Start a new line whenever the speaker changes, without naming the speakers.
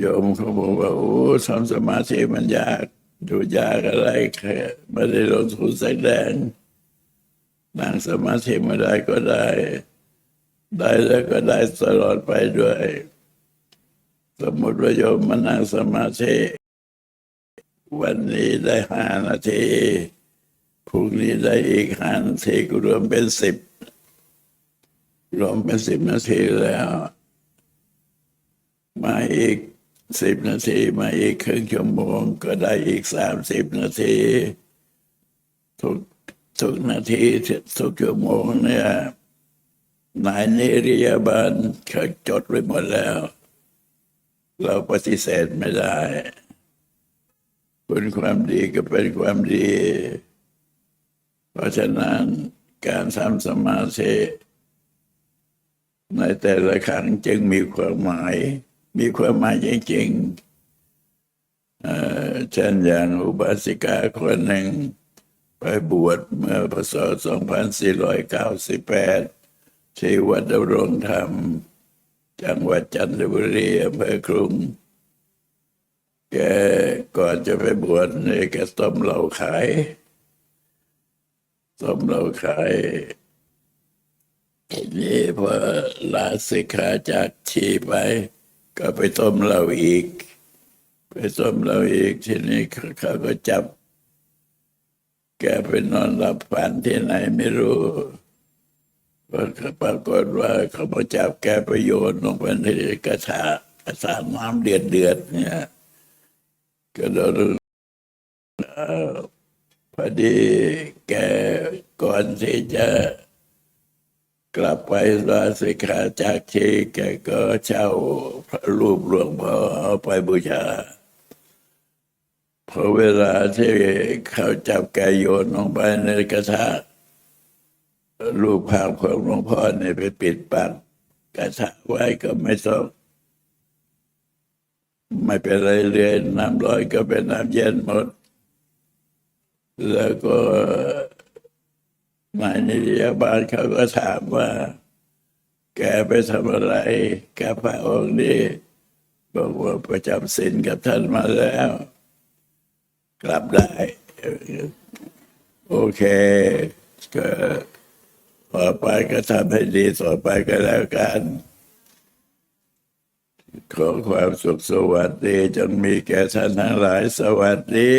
โยมเขาบอกว่าโอ้ทำสมาธิมันยาก ดูยากอะไรแค่ไม่ได้ลงทุนแสดงนั่งสมาธิไม่ได้ก็ได้ ได้แล้วก็ได้ตลอดไปด้วย สมมติว่าโยมมานั่งสมาธิวันนี้ได้ห้านาทีพรุ่งนี้ได้อีกห้านาทีก็รวมเป็นสิบรวมเป็นสิบนาทีแล้ว มาอีก สิบนาทีมาอีกครึ่งชั่วโมงก็ได้อีกสามสิบนาที ทุกทุกนาทีทุกชั่วโมงเนี่ยนายนิริยาบาลเขาจดไว้หมดแล้ว เราปฏิเสธไม่ได้เป็นความดีก็เป็นความดี เพราะฉะนั้นการทำสมาธิในแต่ละครั้งจึงมีความหมาย มีความหมายจริงๆเช่นอย่างอุบาสิกาคนหนึ่งไปบวชเมื่อพศ 2498 ที่วัดดำรงธรรม จังหวัดจันทบุรีอำเภอกรุง แกก่อนจะไปบวชเนี่ยแกต้มเหล้าขายต้มเหล้าขายทีนี้พอลาสิกขาจากชีไป ก็ไปต้มเหล้าอีก ไปต้มเหล้าอีกทีนี้เขาก็จับ แกไปนอนหลับฝันที่ไหนไม่รู้ปรากฏว่าเขามาจับแกไปโยนลงไปในกระทะกระทะน้ำเดือดเดือดเนี่ยก็โดนพอดีแกก่อนที่จะ กลับไปลาสิกขาจากชีแกก็เช่าพระรูปหลวงพ่อเอาไปบูชาพอเวลาที่เขาจับแกโยนลงไปในกระทะรูปภาพของหลวงพ่อเนี่ยไปปิดปากกระทะไว้ก็ไม่ต้องไม่เป็นไรเลยน้ำร้อนก็เป็นน้ำเย็นหมด แล้วก็ นายนิติบาลเขาก็ถามว่า แกไปทำอะไรกับพระองค์นี้บอกว่าประจำศีลกับท่านมาแล้ว กลับได้ โอเค ก็ต่อไปก็ทำให้ดีต่อไปก็แล้วกันขอความสุขสวัสดีจงมีแก่ท่านทั้งหลายสวัสดี